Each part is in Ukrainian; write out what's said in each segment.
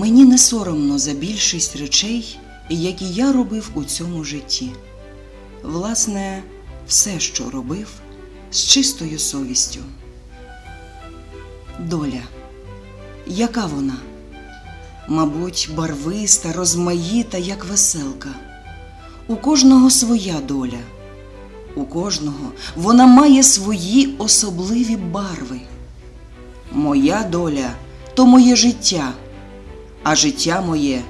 Мені не соромно за більшість речей, які я робив у цьому житті. Власне, все, що робив, з чистою совістю. Доля. Яка вона? Мабуть, барвиста, розмаїта, як веселка. У кожного своя доля. У кожного вона має свої особливі барви. Моя доля то моє життя, а життя моє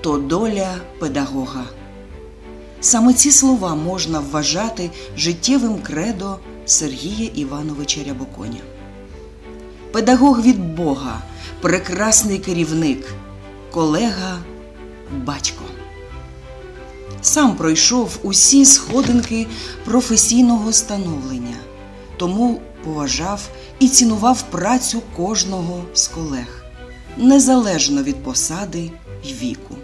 то доля педагога. Саме ці слова можна вважати життєвим кредо Сергія Івановича Рябоконя. Педагог від Бога, прекрасний керівник, колега, батько. Сам пройшов усі сходинки професійного становлення, тому поважав і цінував працю кожного з колег, незалежно від посади й віку.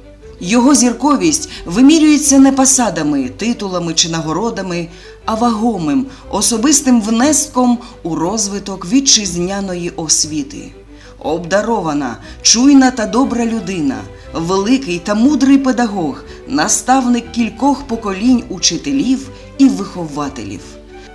Його зірковість вимірюється не посадами, титулами чи нагородами, а вагомим особистим внеском у розвиток вітчизняної освіти. Обдарована, чуйна та добра людина, великий та мудрий педагог, наставник кількох поколінь учителів і вихователів.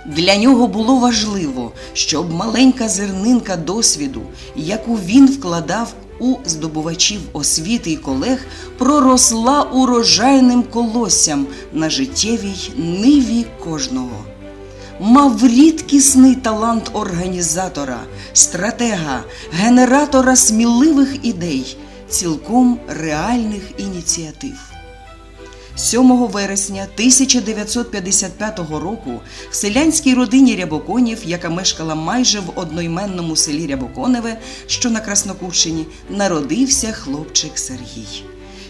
Для нього було важливо, щоб маленька зернинка досвіду, яку він вкладав у здобувачів освіти і колег, проросла урожайним колоссям на життєвій ниві кожного. Мав рідкісний талант організатора, стратега, генератора сміливих ідей, цілком реальних ініціатив. 7 вересня 1955 року в селянській родині Рябоконів, яка мешкала майже в одноіменному селі Рябоконеве, що на Краснокутщині, народився хлопчик Сергій.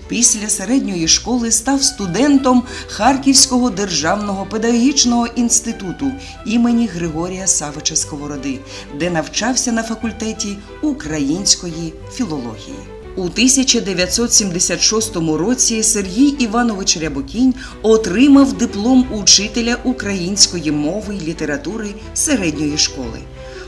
Після середньої школи став студентом Харківського державного педагогічного інституту імені Григорія Савича Сковороди, де навчався на факультеті української філології. У 1976 році Сергій Іванович Рябокінь отримав диплом учителя української мови і літератури середньої школи.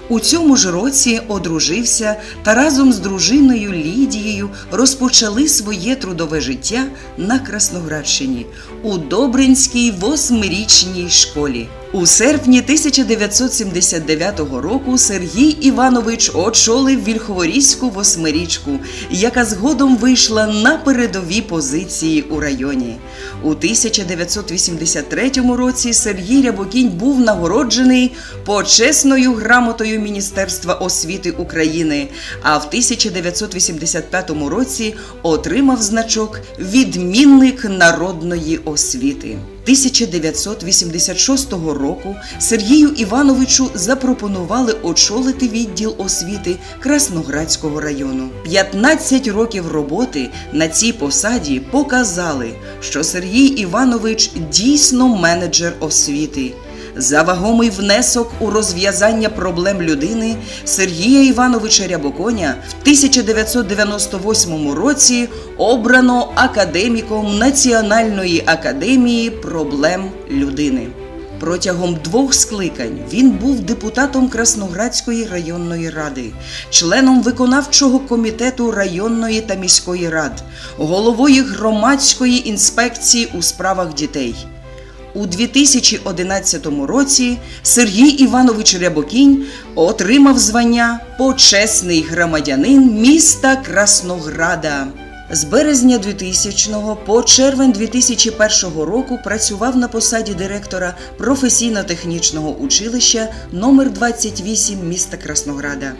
У цьому ж році одружився та разом з дружиною Лідією розпочали своє трудове життя на Красноградщині у Добринській восьмирічній школі. У серпні 1979 року Сергій Іванович очолив Вільховорізьку восьмирічку, яка згодом вийшла на передові позиції у районі. У 1983 році Сергій Рябокінь був нагороджений почесною грамотою Міністерства освіти України, а в 1985 році отримав значок Відмінник народної освіти. 1986 року Сергію Івановичу запропонували очолити відділ освіти Красноградського району. 15 років роботи на цій посаді показали, що Сергій Іванович дійсно менеджер освіти. За вагомий внесок у розв'язання проблем людини Сергія Івановича Рябоконя в 1998 році обрано академіком Національної академії проблем людини. Протягом двох скликань він був депутатом Красноградської районної ради, членом виконавчого комітету районної та міської рад, головою громадської інспекції у справах дітей. У 2011 році Сергій Іванович Рябокінь отримав звання Почесний громадянин міста Краснограда. З березня 2000 по червень 2001 року працював на посаді директора професійно-технічного училища номер 28 міста Краснограда.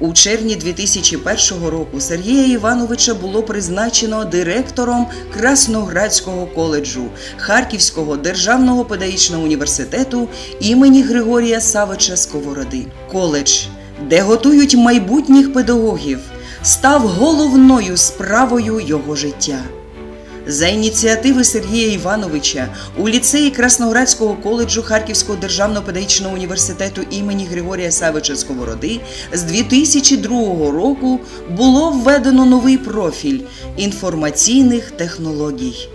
У червні 2001 року Сергія Івановича було призначено директором Красноградського коледжу Харківського державного педагогічного університету імені Григорія Савича Сковороди. Коледж, де готують майбутніх педагогів, став головною справою його життя. За ініціативи Сергія Івановича у ліцеї Красноградського коледжу Харківського державного педагогічного університету імені Григорія Савича Сковороди з 2002 року було введено новий профіль інформаційних технологій.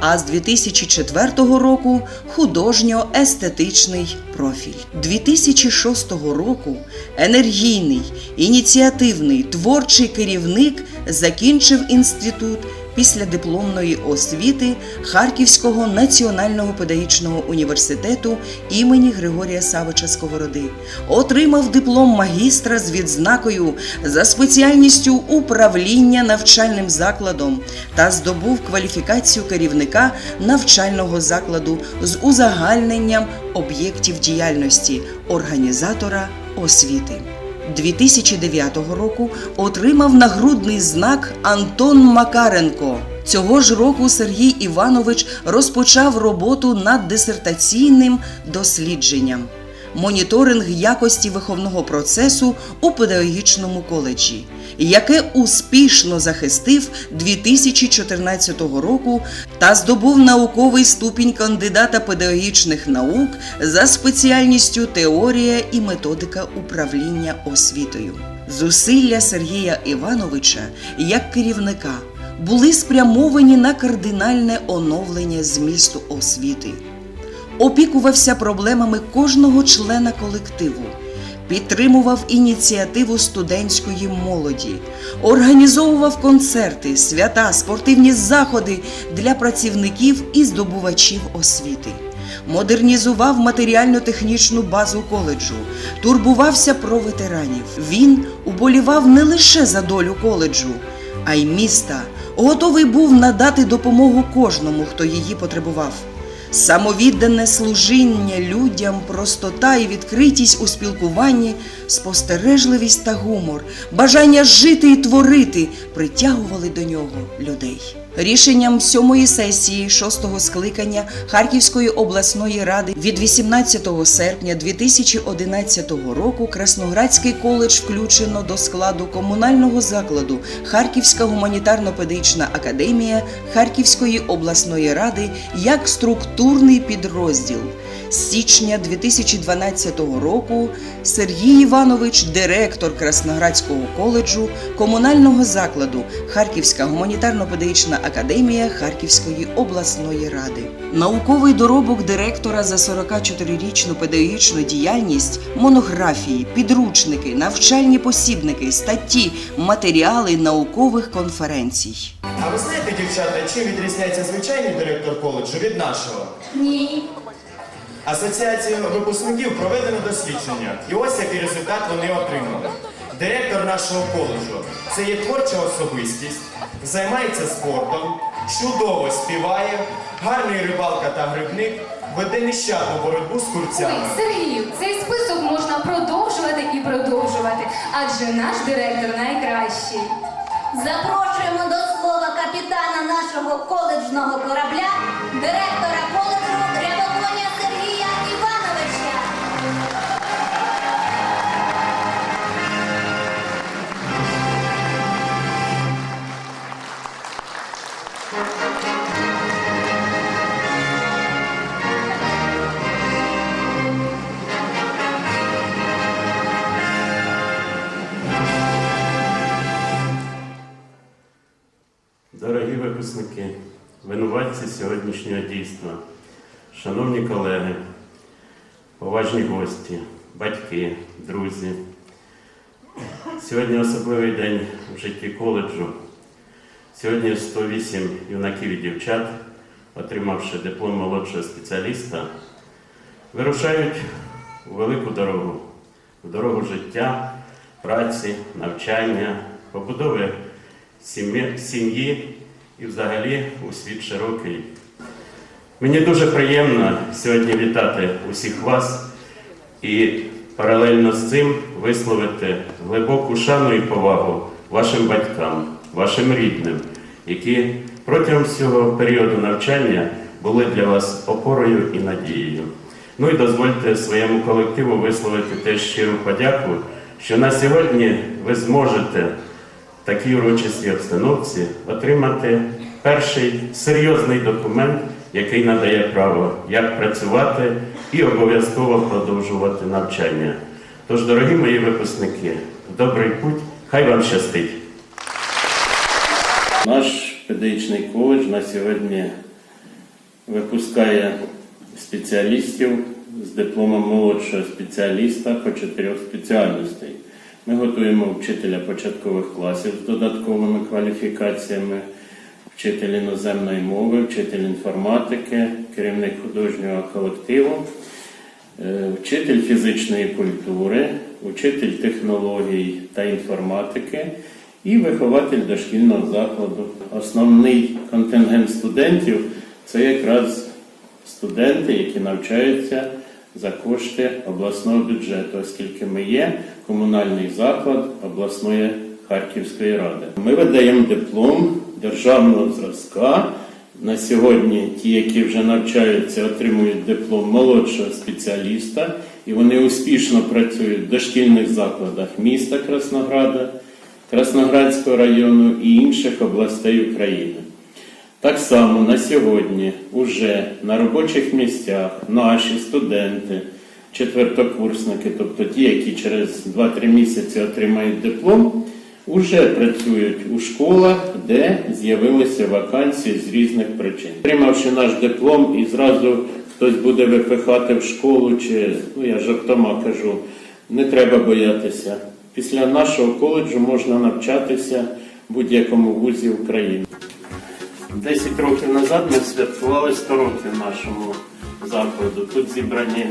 а з 2004 року художньо-естетичний профіль. 2006 року енергійний, ініціативний, творчий керівник закінчив інститут після дипломної освіти Харківського національного педагогічного університету імені Григорія Савича Сковороди, отримав диплом магістра з відзнакою за спеціальністю управління навчальним закладом та здобув кваліфікацію керівника навчального закладу з узагальненням об'єктів діяльності організатора освіти. 2009 року отримав нагрудний знак Антон Макаренко. Цього ж року Сергій Іванович розпочав роботу над дисертаційним дослідженням моніторинг якості виховного процесу у педагогічному коледжі, яке успішно захистив 2014 року та здобув науковий ступінь кандидата педагогічних наук за спеціальністю теорія і методика управління освітою. Зусилля Сергія Івановича як керівника були спрямовані на кардинальне оновлення змісту освіти опікувався проблемами кожного члена колективу, підтримував ініціативу студентської молоді, організовував концерти, свята, спортивні заходи для працівників і здобувачів освіти. Модернізував матеріально-технічну базу коледжу, турбувався про ветеранів. Він уболівав не лише за долю коледжу, а й міста. Готовий був надати допомогу кожному, хто її потребував. Самовіддане служіння людям, простота і відкритість у спілкуванні, спостережливість та гумор, бажання жити і творити притягували до нього людей. Рішенням сьомої сесії шостого скликання Харківської обласної ради від 18 серпня 2011 року Красноградський коледж включено до складу комунального закладу Харківська гуманітарно-педагогічна академія Харківської обласної ради як структурний підрозділ. З січня 2012 року Сергій Іванович, директор Красноградського коледжу комунального закладу Харківська гуманітарно-педагогічна академія Харківської обласної ради. Науковий доробок директора за 44-річну педагогічну діяльність, монографії, підручники, навчальні посібники, статті, матеріали наукових конференцій. А ви знаєте, дівчата, чим відрізняється звичайний директор коледжу від нашого? Ні. Асоціацією випускників проведено дослідження. І ось який результат вони отримали. Директор нашого коледжу це є творча особистість, займається спортом, чудово співає, гарний рибалка та грибник, веде нещадну боротьбу з Ой, курцями. Сергію, цей список можна продовжувати і продовжувати, адже наш директор найкращий. Запрошуємо до слова капітана нашого коледжного корабля, директора коледжу винуватці сьогоднішнього дійства, шановні колеги, поважні гості, батьки, друзі. Сьогодні особливий день в житті коледжу. Сьогодні 108 юнаків і дівчат, отримавши диплом молодшого спеціаліста, вирушають у велику дорогу, в дорогу життя, праці, навчання, побудови сім'ї, і взагалі у світ широкий. Мені дуже приємно сьогодні вітати усіх вас і паралельно з цим висловити глибоку шану і повагу вашим батькам, вашим рідним, які протягом всього періоду навчання були для вас опорою і надією. Ну і дозвольте своєму колективу висловити теж щиру подяку, що на сьогодні ви зможете такій урочистій обстановці отримати перший серйозний документ, який надає право як працювати і обов'язково продовжувати навчання. Тож, дорогі мої випускники, добрий путь, хай вам щастить! Наш педагогічний коледж на сьогодні випускає спеціалістів з дипломом молодшого спеціаліста по чотирьох спеціальностей. Ми готуємо вчителя початкових класів з додатковими кваліфікаціями, вчитель іноземної мови, вчитель інформатики, керівник художнього колективу, е, вчитель фізичної культури, учитель технологій та інформатики і вихователь дошкільного закладу. Основний контингент студентів це якраз студенти, які навчаються за кошти обласного бюджету, оскільки ми є комунальний заклад обласної Харківської ради. Ми видаємо диплом державного зразка. На сьогодні ті, які вже навчаються, отримують диплом молодшого спеціаліста, і вони успішно працюють в дошкільних закладах міста Краснограда, Красноградського району і інших областей України. Так само на сьогодні уже на робочих місцях наші студенти, четвертокурсники, тобто ті, які через 2-3 місяці отримають диплом, уже працюють у школах, де з'явилися вакансії з різних причин. Отримавши наш диплом, і зразу хтось буде випихати в школу, чи ну я жартома кажу, не треба боятися. Після нашого коледжу можна навчатися в будь-якому вузі України. 10 років назад ми святкували 100 років нашому закладу. Тут зібрані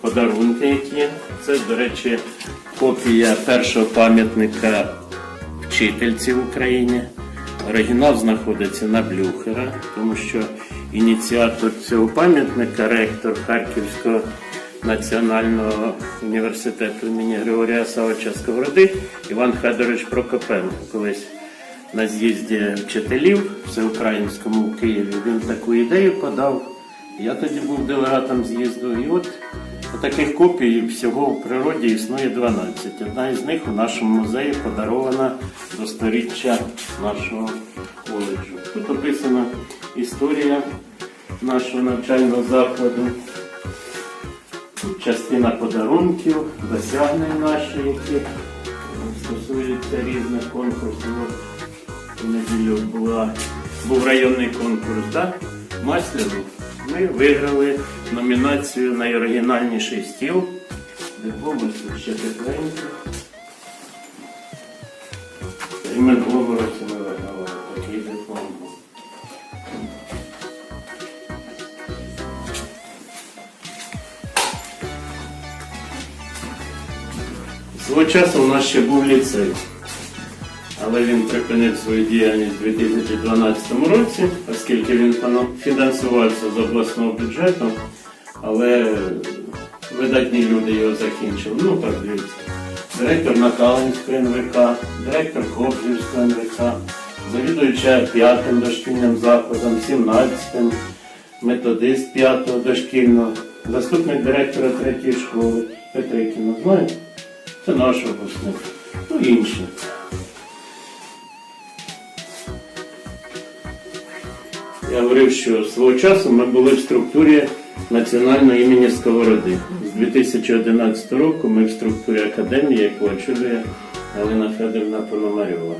подарунки, які це, до речі, копія першого пам'ятника вчительці в Україні. Оригінал знаходиться на Блюхера, тому що ініціатор цього пам'ятника, ректор Харківського національного університету імені Григорія Савича Сковороди Іван Федорович Прокопенко колись на з'їзді вчителів всеукраїнському в Києві. Він таку ідею подав. Я тоді був делегатом з'їзду. І от таких копій всього в природі існує 12. Одна із них у нашому музеї подарована до сторіччя нашого коледжу. Тут описана історія нашого навчального закладу. Частина подарунків, досягнень наші, які стосуються різних конкурсів. У неділю була, був районний конкурс, так? Масляну. Ми виграли номінацію найоригінальніший стіл. Тут ще тепленько. І минулого році ми виграли такий диплом. Свого часу у нас ще був ліцей, але він припинив свою діяльність у 2012 році, оскільки він фінансувався з обласного бюджету, але видатні люди його закінчили. Ну, так дивіться. Директор Накалинського НВК, директор Кобзівського НВК, завідуюча п'ятим дошкільним закладом, 17-м, методист п'ятого дошкільного, заступник директора третьої школи Петрикіна. Знаєте? Це наш випускник. Ну інші. Я говорив, що свого часу ми були в структурі національного імені Сковороди. З 2011 року ми в структурі академії, яку очолює Галина Федорівна Пономарьова.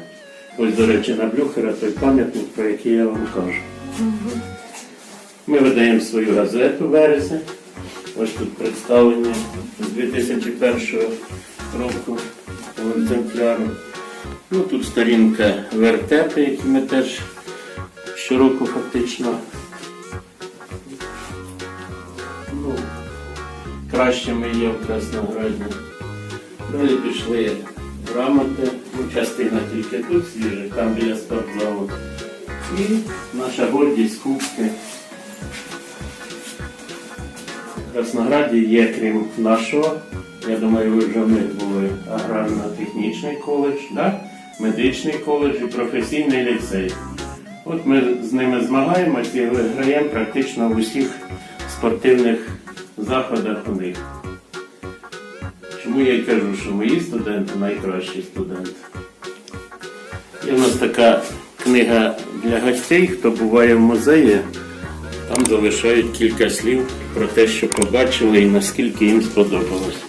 Ось, до речі, на Блюхера той пам'ятник, про який я вам кажу. Ми видаємо свою газету вересня. Ось тут представлені з 2001 року екземпляру. Ну, тут сторінка вертепи, які ми теж щороку фактично ну, кращими є в Краснограді. Далі пішли грамоти, ну, частина тільки тут свіжа, там біля спортзалу. І наша гордість кубки. В Краснограді є, крім нашого, я думаю, ви вже в них були аграрно-технічний коледж, да? медичний коледж і професійний ліцей. От ми з ними змагаємося і виграємо практично в усіх спортивних заходах у них. Чому я й кажу, що мої студенти найкращі студенти. Є в нас така книга для гостей, хто буває в музеї, там залишають кілька слів про те, що побачили і наскільки їм сподобалось.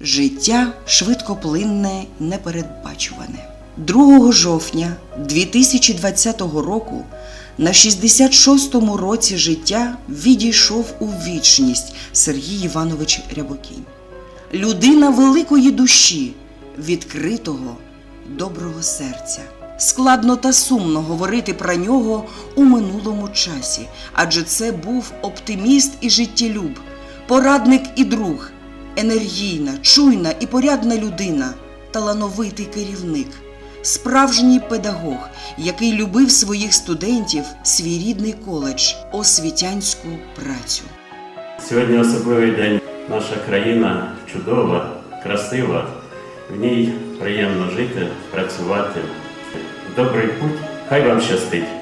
Життя швидкоплинне, непередбачуване. 2 жовтня 2020 року На 66-му році життя відійшов у вічність Сергій Іванович Рябокінь. Людина великої душі, відкритого, доброго серця. Складно та сумно говорити про нього у минулому часі, адже це був оптиміст і життєлюб, порадник і друг, енергійна, чуйна і порядна людина, талановитий керівник, справжній педагог, який любив своїх студентів, свій рідний коледж, освітянську працю. Сьогодні особливий день. Наша країна чудова, красива. В ній приємно жити, працювати. Добрий путь, хай вам щастить!